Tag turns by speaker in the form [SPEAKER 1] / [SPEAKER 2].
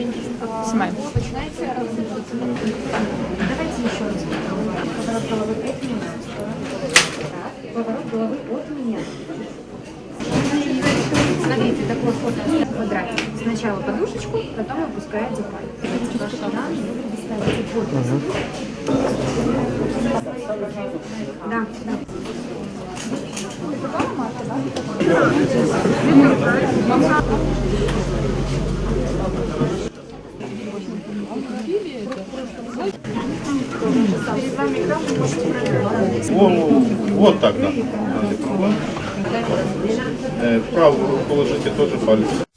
[SPEAKER 1] Снимаем.
[SPEAKER 2] Начинайте. Давайте еще раз. Поворот головы от меня. Так, Поворот головы от меня. Смотрите, такой ход квадратик. Сначала подушечку, потом опускаете палец. Ставите под Да, да. Вы можете проверить.
[SPEAKER 3] Вот так, да. Э, Правую положите тоже палец.